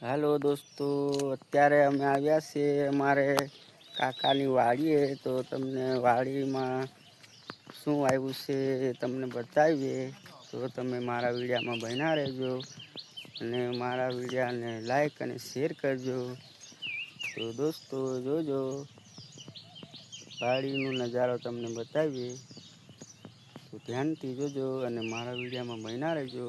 હાલો દોસ્તો, અત્યારે અમે આવ્યા છીએ અમારે કાકાની વાડીએ. તો તમને વાડીમાં શું આવ્યું છે તમને બતાવીએ. તો તમે મારા વિડીયામાં બન્યા રહેજો અને મારા વિડીયાને લાઈક અને શેર કરજો. તો દોસ્તો, જોજો. વાડીનો નજારો તમને બતાવીએ. તો ધ્યાનથી જોજો અને મારા વિડીયામાં બન્યા રહેજો.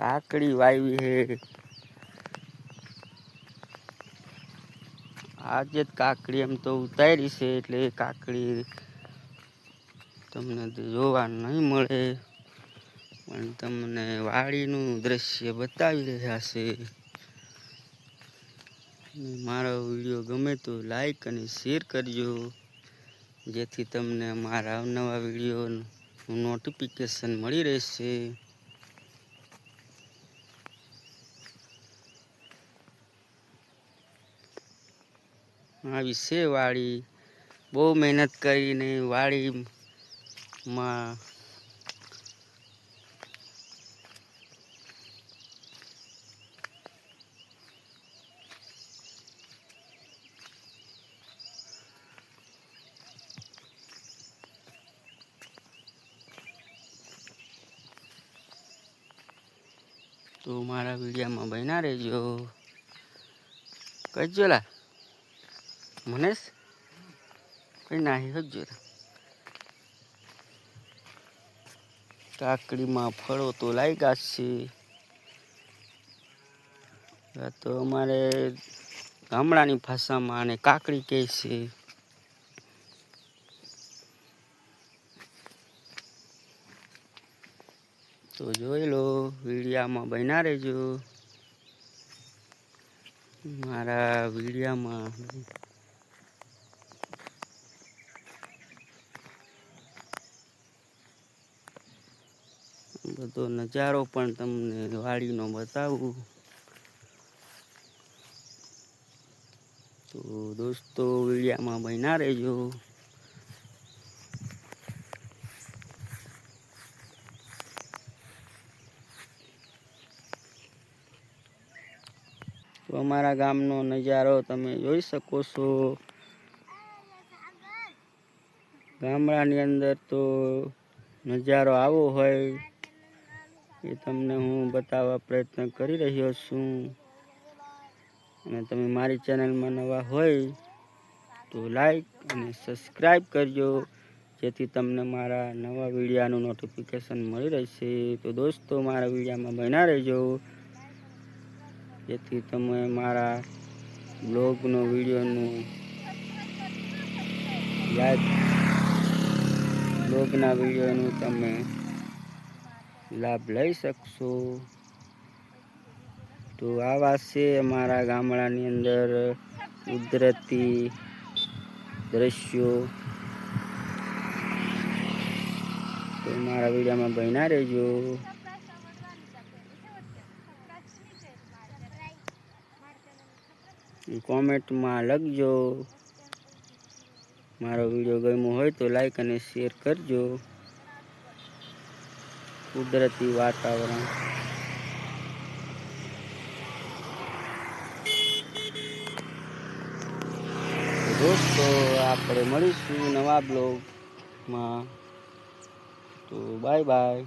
કાકડી વાવી હે આજે જ કાકડી એમ તો ઉતારી છે, એટલે કાકડી તમને જોવા નહીં મળે. પણ તમને વાડીનું દ્રશ્ય બતાવી રહ્યા છે. મારો વીડિયો ગમે તો લાઈક અને શેર કરજો, જેથી તમને મારા અવનવા વિડીયોનું નોટિફિકેશન મળી રહેશે. આવી છે વાડી. બહુ મહેનત કરીને વાડીમાં તો મારા વિડીયામાં બન્યા રહેજો. કહેજો લા મનેશ? કઈ નાહી હજો કાકડીમાં ફળો તો લાગ્યા છે. તો અમારે ગામડાની ભાષામાં આને કાકડી કહે છે. તો જોઈ લો, વિડીયામાં બન્યા રહેજો. મારા વિડીયામાં બધો નજારો પણ તમને વાડીનો બતાવું. તો દોસ્તો, વિડીયામાં બન્યા રહેજો. તો અમારા ગામનો નજારો તમે જોઈ શકો છો. ગામડાની અંદર તો નજારો આવો હોય. એ તમને હું બતાવવા પ્રયત્ન કરી રહ્યો છું. અને તમે મારી ચેનલમાં નવા હોય તો લાઈક અને સબસ્ક્રાઈબ કરજો, જેથી તમને મારા નવા વિડીયાનું નોટિફિકેશન મળી રહેશે. તો દોસ્તો, મારા વિડીયામાં બન્યા રહેજો. જેથી તમે મારા બ્લોગનો, વિડીયોનું યાદ બ્લોગના વિડીયોનું તમે લાભ લઈ શકશો. તો આવા છે અમારા ગામડાની અંદર કુદરતી દ્રશ્યો. તો મારા વિડીયોમાં બન્યા રહેજો. કોમેન્ટમાં લખજો. મારો વીડિયો ગમ્યો હોય તો લાઈક અને શેર કરજો. કુદરતી વાતાવરણ. દોસ્તો આપણે મળીશું નવા બ્લોગમાં. તો બાય બાય.